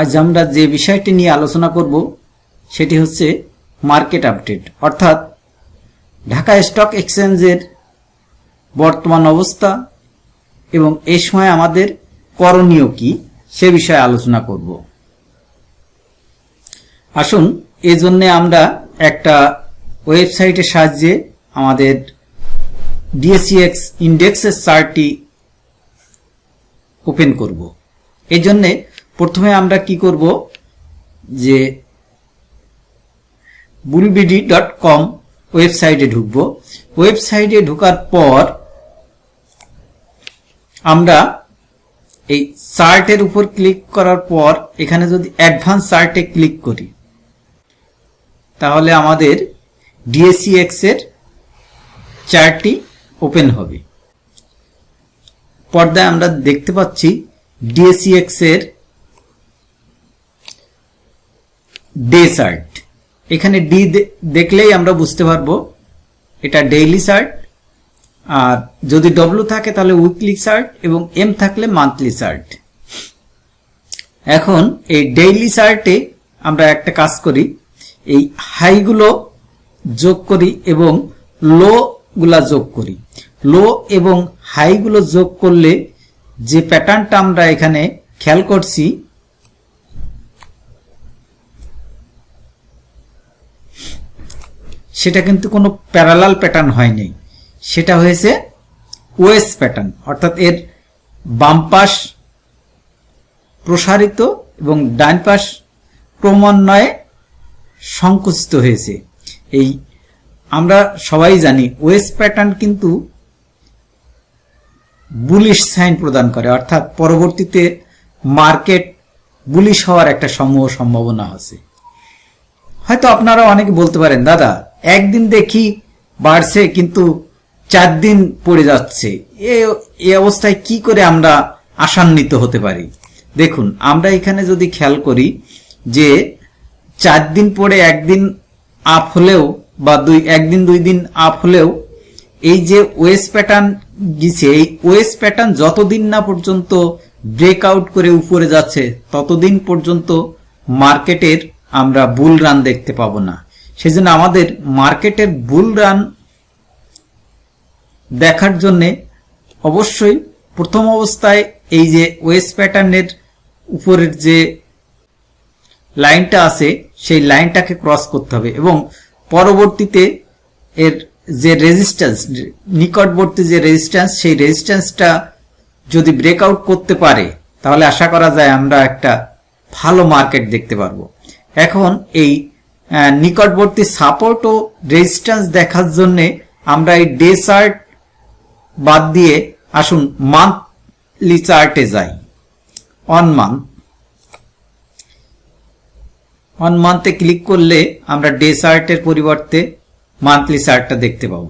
আজ আমরা যে বিষয়টি নিয়ে আলোচনা করব, সেটি হচ্ছে মার্কেট আপডেট। অর্থাৎ ঢাকা স্টক এক্সচেঞ্জের বর্তমান অবস্থা এবং এ সময় আমাদের করণীয় কি, সে বিষয়ে আলোচনা করব। আসুন এই জন্যে আমরা একটা ওয়েবসাইটের সাহায্যে আমাদের ডিএসিএক্স ইন্ডেক্সের চার্টটি ওপেন করব। এই জন্যে প্রথমে আমরা কি করব? যে বুলবিডি ডট কম ওয়েবসাইটে ঢুকব। ওয়েবসাইটে ঢোকার পর আমরা এই চার্টের উপর ক্লিক করার পর এখানে যদি অ্যাডভান্স চার্টে ক্লিক করি, তাহলে আমাদের ডিএসিএক্স এর চার্টটি ওপেন হবে। পর্দায় আমরা দেখতে পাচ্ছি ডিএসিএক্স এর ডে চার্ট এখানে ডি দেখলেই আমরা বুঝতে পারব, এটা ডেইলি চার্ট আর যদি ডব্লু থাকে তাহলে উইকলি চার্ট এবং এম থাকলে মান্থলি চার্ট এখন এই ডেইলি চার্টে আমরা একটা কাজ করি, এই হাইগুলো যোগ করি এবং লো গুলা যোগ করি। লো এবং হাইগুলো যোগ করলে যে প্যাটার্নটা আমরা এখানে খেয়াল করছি সেটা কিন্তু কোনো প্যারালাল প্যাটার্ন হয়নি। সেটা হয়েছে ওয়েস প্যাটার্ন অর্থাৎ এর বাম পাশ প্রসারিত এবং ডান পাশ ক্রমান্বয়ে সংকুচিত হয়েছে। এই আমরা সবাই জানি ওয়েস প্যাটার্ন কিন্তু বুলিশ সাইন প্রদান করে, অর্থাৎ পরবর্তীতে মার্কেট বুলিশ হওয়ার একটা সমূহ সম্ভাবনা আছে। হয়তো আপনারা অনেকে বলতে পারেন, দাদা একদিন দেখি বাড়ছে, কিন্তু চার দিন পড়ে যাচ্ছে। এই অবস্থায় কি করে আমরা আশান্বিত হতে পারি? দেখুন, আমরা এখানে যদি খেয়াল করি যে চার দিন পরে একদিন আপ হলেও বা দুই, একদিন দুই দিন আপ হলেও এই যে ওয়েস প্যাটার্ন গিয়েছে এই ওয়েস প্যাটার্ন যতদিন না পর্যন্ত ব্রেকআউট করে উপরে যাচ্ছে, ততদিন পর্যন্ত মার্কেটের আমরা বুল রান দেখতে পাবো না। সেজন্য আমাদের মার্কেটের বুল রান দেখার জন্য অবশ্যই প্রথম অবস্থায় এই যে ওয়েস্ট প্যাটার্নের উপরের যে লাইনটা আছে, সেই লাইনটাকে ক্রস করতে হবে এবং পরবর্তীতে এর যে রেজিস্ট্যান্স নিকটবর্তী যে রেজিস্ট্যান্স সেই রেজিস্ট্যান্সটা যদি ব্রেকআউট করতে পারে, তাহলে আশা করা যায় আমরা একটা ভালো মার্কেট দেখতে পারব। এখন এই নিকটবর্তী সাপোর্ট ও রেজিস্ট্যান্স দেখার জন্য আমরা এই ডে চার্ট বাদ দিয়ে আসুন মান্থলি চার্টে যাই। অন মান্থ অন মান্থে ক্লিক করলে আমরা ডে চার্টের পরিবর্তে মান্থলি চার্টটা দেখতে পাবো।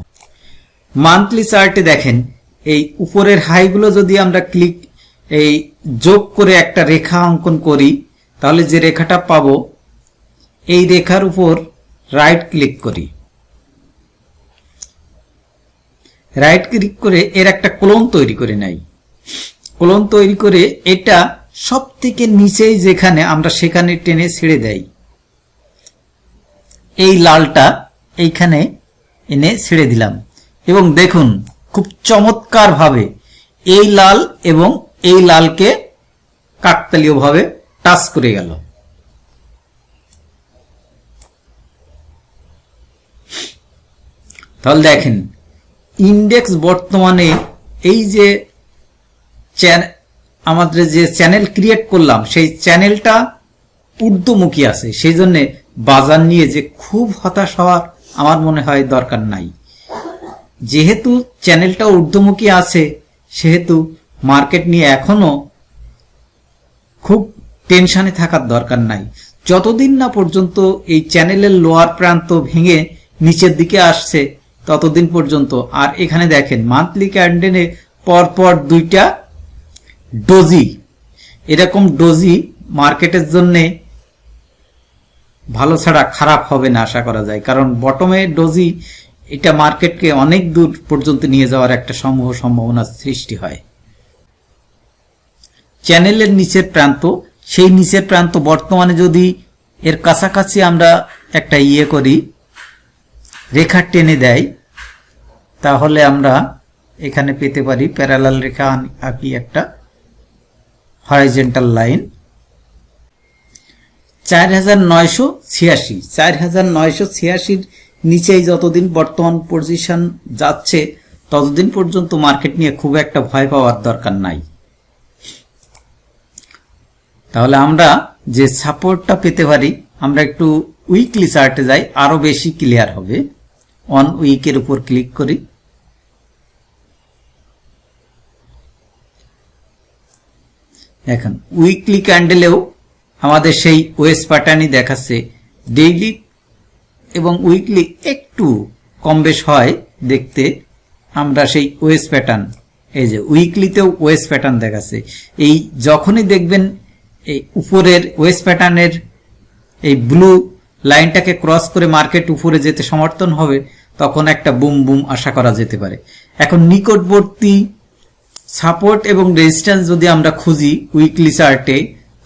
মান্থলি চার্টে দেখেন, এই উপরের হাইগুলো যদি আমরা ক্লিক এই যোগ করে একটা রেখা অঙ্কন করি, তাহলে যে রেখাটা পাবো এই রেখার উপর রাইট ক্লিক করি। রাইট ক্লিক করে এর একটা ক্লোন তৈরি করে নাই। ক্লোন তৈরি করে এটা সব থেকে নিচেই যেখানে আমরা সেখানে টেনে ছেড়ে দেই। এই লালটা এইখানে এনে ছেড়ে দিলাম। এবং দেখুন, খুব চমৎকার ভাবে এই লাল এবং এই লালকে কাকতালীয় ভাবে টাচ করে গেল। তাহলে দেখেন ইন্ডেক্স বর্তমানে এই যে আমাদের যে চ্যানেল ক্রিয়েট করলাম, সেই চ্যানেলটা ঊর্ধ্বমুখী আছে। সেই জন্যে বাজার নিয়ে যে খুব হতাশ হওয়ার আমার মনে হয় দরকার নাই। যেহেতু চ্যানেলটা ঊর্ধ্বমুখী আছে, সেহেতু মার্কেট নিয়ে এখনও খুব টেনশনে থাকার দরকার নাই। যতদিন না পর্যন্ত এই চ্যানেলের লোয়ার প্রান্ত ভেঙে নিচের দিকে আসছে ততদিন পর্যন্ত। আর এখানে দেখেন মান্থলি ক্যান্ডেলে পরপর দুইটা ডোজি এরকম ডোজি মার্কেটের জন্যে ভালো ছাড়া খারাপ হবে না আশা করা যায়। কারণ বটমে ডোজি এটা মার্কেটকে অনেক দূর পর্যন্ত নিয়ে যাওয়ার একটা সমূহ সম্ভাবনা সৃষ্টি হয়। চ্যানেলের নিচের প্রান্ত, সেই নিচের প্রান্ত বর্তমানে যদি এর কাছাকাছি আমরা একটা ইয়ে করি, রেখা টেনে দেয় তাহলে আমরা এখানে পেতে পারি প্যারালাল রেখা আঁকি একটা হরাইজেন্টাল লাইন চার হাজার নয়শো ছিয়াশি, চার হাজার নয়শো ছিয়াশির নিচেই যতদিন বর্তমান পজিশন যাচ্ছে, ততদিন পর্যন্ত মার্কেট নিয়ে খুব একটা ভয় পাওয়ার দরকার নাই। তাহলে আমরা যে সাপোর্টটা পেতে পারি, আমরা একটু উইকলি চার্টে যাই, আরও বেশি ক্লিয়ার হবে। অন উইকের উপর ক্লিক করি। এখন উইকলি ক্যান্ডেলেও আমাদের সেই ওয়েস প্যাটার্নই দেখাচ্ছে। ডেইলি এবং উইকলি একটু কম বেশ হয় দেখতে। আমরা সেই ওয়েস প্যাটার্ন এই যে উইকলিতেও ওয়েস প্যাটার্ন দেখাচ্ছে। এই যখনই দেখবেন এই উপরের ওয়েস প্যাটার্নের এই ব্লু লাইনটাকে ক্রস করে মার্কেট উপরে যেতে সমর্থন হবে, তখন একটা বুম বুম আশা করা যেতে পারে। এখন নিকটবর্তী সাপোর্ট এবং রেজিস্ট্যান্স যদি আমরা খুঁজি উইকলি চার্টে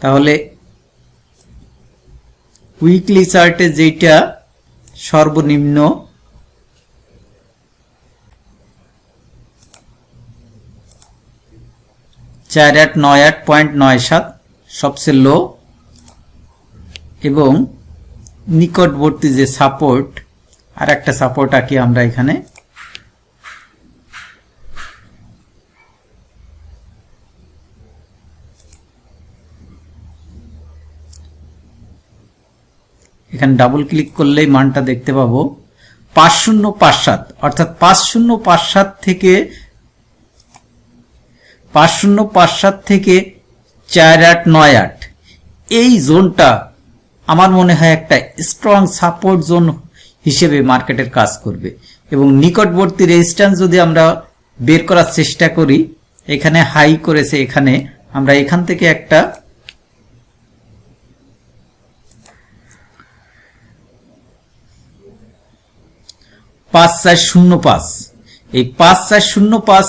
তাহলে উইকলি চার্টে যেটা সর্বনিম্ন, চার আট নয় আট পয়েন্ট নয় সাত, সবচেয়ে লো এবং নিকটবর্তী যে সাপোর্ট আর একটা সাপোর্ট আঁকি আমরা এখানে। এখানে ডাবল ক্লিক করলেই মানটা দেখতে পাবো। পাঁচ শূন্য পাঁচ সাত, অর্থাৎ পাঁচ শূন্য পাঁচ সাত থেকে, পাঁচ শূন্য পাঁচ সাত থেকে চার আট নয় আট। এই জোনটা আমার মনে হয় একটা স্ট্রং সাপোর্ট জোন হিসেবে মার্কেটের কাজ করবে। এবং নিকটবর্তী রেজিস্ট্যান্স যদি আমরা বের করার চেষ্টা করি, এখানে হাই করেছে, এখানে আমরা এখান থেকে একটা পাঁচ চার শূন্য পাঁচ। এই পাঁচ চার শূন্য পাঁচ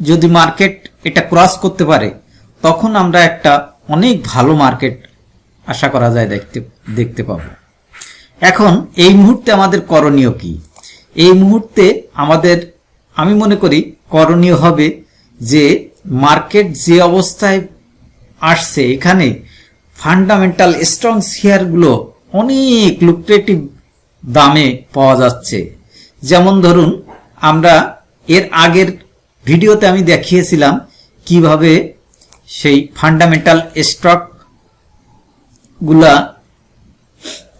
যদি মার্কেট এটা ক্রস করতে পারে, তখন আমরা একটা অনেক ভালো মার্কেট আশা করা যায় দেখতে দেখতে পাবো। এখন এই মুহূর্তে আমাদের করণীয় কি? এই মুহূর্তে আমাদের, আমি মনে করি, করণীয় হবে যে মার্কেট যে অবস্থায় আসছে, এখানে ফান্ডামেন্টাল স্ট্রং শেয়ারগুলো অনেক লুক্রেটিভ দামে পাওয়া যাচ্ছে। যেমন ধরুন, আমরা এর আগের ভিডিওতে আমি দেখিয়েছিলাম কীভাবে সেই ফান্ডামেন্টাল স্টকগুলা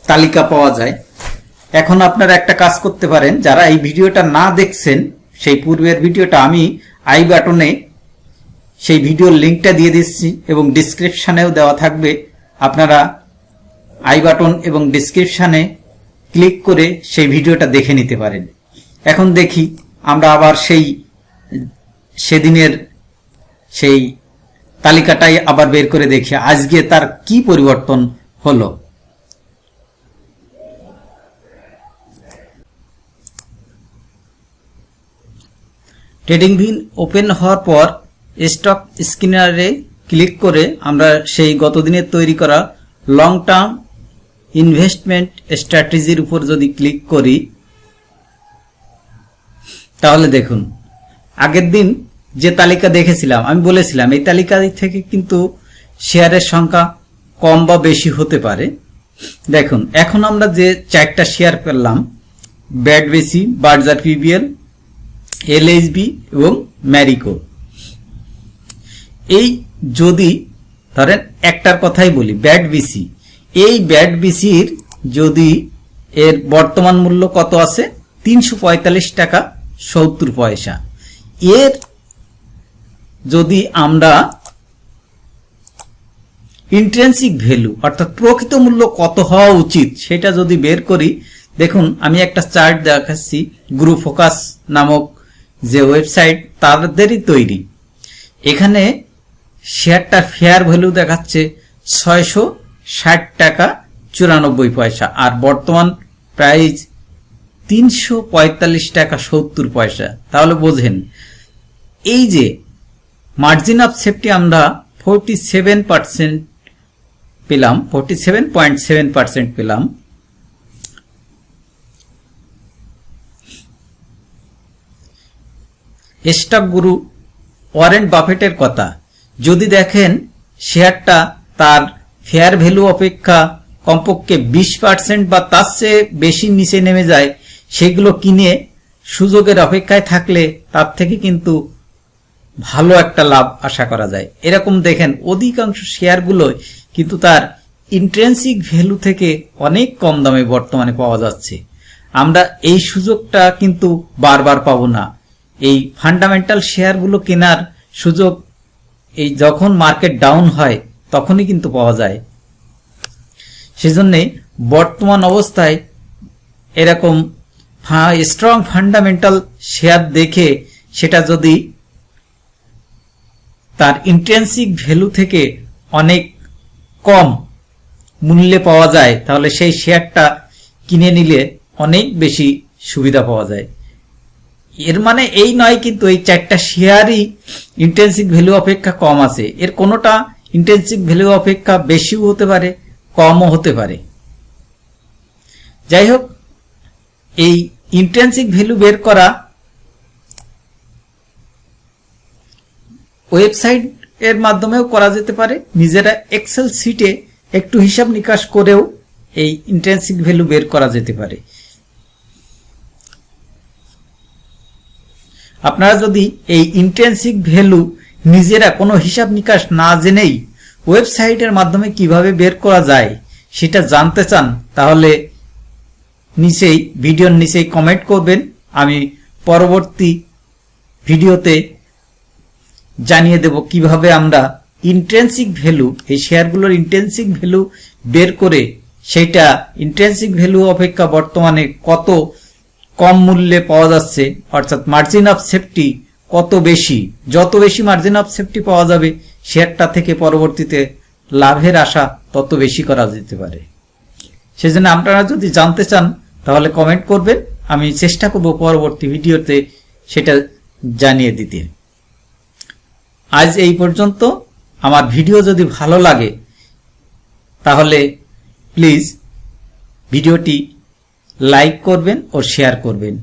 তালিকা পাওয়া যায়। এখন আপনারা একটা কাজ করতে পারেন, যারা এই ভিডিওটা না দেখছেন, সেই পূর্বের ভিডিওটা আমি আই বাটনে সেই ভিডিওর লিঙ্কটা দিয়ে দিচ্ছি এবং ডিসক্রিপশানেও দেওয়া থাকবে। আপনারা আই বাটন এবং ডিসক্রিপশানে ক্লিক করে সেই ভিডিওটা দেখে নিতে পারেন। এখন দেখি আমরা আবার সেই সেদিনের সেই তালিকাটাই আবার বের করে দেখি। আজকে তার কি পরিবর্তন হলো? ট্রেডিং ভিন ওপেন হওয়ার পর স্টক স্ক্রিনারে ক্লিক করে আমরা সেই গতদিনের তৈরি করা লং টার্ম ইনভেস্টমেন্ট স্ট্র্যাটেজির উপর যদি ক্লিক করি, তাহলে দেখুন, আগের দিন যে তালিকা দেখেছিলাম, আমি বলেছিলাম, এই তালিকা থেকে কিন্তু শেয়ারের সংখ্যা কম বা বেশি হতে পারে। দেখুন, এখন আমরা যে চারটা শেয়ার পেলাম ব্যাড বেসি বার্জার পিবিএল এলএইচবি এবং ম্যারিকো এই যদি, ধরেন একটার কথাই বলি ব্যাড বিসি এই ব্যাট বিসির যদি এর বর্তমান মূল্য কত আছে? তিনশো পঁয়তাল্লিশ টাকা সত্তর পয়সা। এর যদি আমরা ইন্ট্রেন্সিক ভ্যালু অর্থাৎ প্রকৃত মূল্য কত হওয়া উচিত সেটা যদি বের করি, দেখুন, আমি একটা চার্ট দেখাচ্ছি গ্রুপ ফোকাস নামক যে ওয়েবসাইট তাদেরই তৈরি। এখানে শেয়ারটার ফেয়ার ভ্যালু দেখাচ্ছে ছয়শো ষাট টাকা চুরানব্বই পয়সা। আর বর্তমান প্রাইস তিনশো পঁয়তাল্লিশ টাকা সত্তর পয়সা। তাহলে বোঝেন, এই যে মার্জিন অফ সেফটি আমরা ফোরটি সেভেন পার্সেন্ট পেলাম forty seven point seven percent পেলাম স্টক গুরু ওয়ারেন বাফেটের কথা। যদি দেখেন শেয়ারটা তার ফেয়ার ভ্যালু অপেক্ষা কমপক্ষে বিশ পার্সেন্ট বা তার চেয়ে বেশি নিচে নেমে যায়, সেগুলো কিনে সুযোগের অপেক্ষায় থাকলে তার থেকে কিন্তু ভালো একটা লাভ আশা করা যায়। এরকম দেখেন, অধিকাংশ শেয়ারগুলো কিন্তু তার ইন্ট্রেন্সিক ভ্যালু থেকে অনেক কম দামে বর্তমানে পাওয়া যাচ্ছে। আমরা এই সুযোগটা কিন্তু বারবার পাবো না। এই ফান্ডামেন্টাল শেয়ারগুলো কেনার সুযোগ, এই যখন মার্কেট ডাউন হয় তখনই কিন্তু পাওয়া যায়। সেজন্যে বর্তমান অবস্থায় এরকম স্ট্রং ফান্ডামেন্টাল শেয়ার দেখে সেটা যদি তার ইন্টেন্সিক ভ্যালু থেকে অনেক কম মূল্যে পাওয়া যায়, তাহলে সেই শেয়ারটা কিনে নিলে অনেক বেশি সুবিধা পাওয়া যায়। এর মানে এই নয় কিন্তু এই চারটা শেয়ারই ইন্টেন্সিক ভ্যালু অপেক্ষা কম আছে। এর কোনোটা ইন্টেন্সিক ভ্যালু অপেক্ষা বেশিও হতে পারে, কমও হতে পারে। যাই হোক এই ইন্টেন্সিক ভ্যালু বের করা ওয়েবসাইট এর মাধ্যমেও করা যেতে পারে। নিজেরা এক্সেল সিটে একটু হিসাব নিকাশ করেও এই ইন্টেন্সিক ভ্যালু বের করা যেতে পারে। আপনারা যদি এই ইন্টেন্সিক ভ্যালু নিজেরা কোনো হিসাব নিকাশ না জেনেই ওয়েবসাইটের মাধ্যমে কীভাবে বের করা যায় সেটা জানতে চান, তাহলে নিচেই, ভিডিওর নিচেই কমেন্ট করবেন। আমি পরবর্তী ভিডিওতে জানিয়ে দেব কীভাবে আমরা ইন্টেন্সিক ভ্যালু এই শেয়ারগুলোর ইন্টেন্সিক ভ্যালু বের করে সেটা ইন্টেন্সিক ভ্যালু অপেক্ষা বর্তমানে কত কম মূল্যে পাওয়া যাচ্ছে, অর্থাৎ মার্জিন অফ সেফটি কত বেশি? যত বেশি মার্জিন অফ সেফটি পাওয়া যাবে শেয়ারটা থেকে পরবর্তীতে লাভের আশা তত বেশি করা যেতে পারে। সেজন্য আপনারা যদি জানতে চান, তাহলে কমেন্ট করবেন। আমি চেষ্টা করব পরবর্তী ভিডিওতে সেটা জানিয়ে দিতে। আজ এই পর্যন্ত। আমার ভিডিও যদি ভালো লাগে, তাহলে প্লিজ ভিডিওটি লাইক করবেন ও শেয়ার করবেন।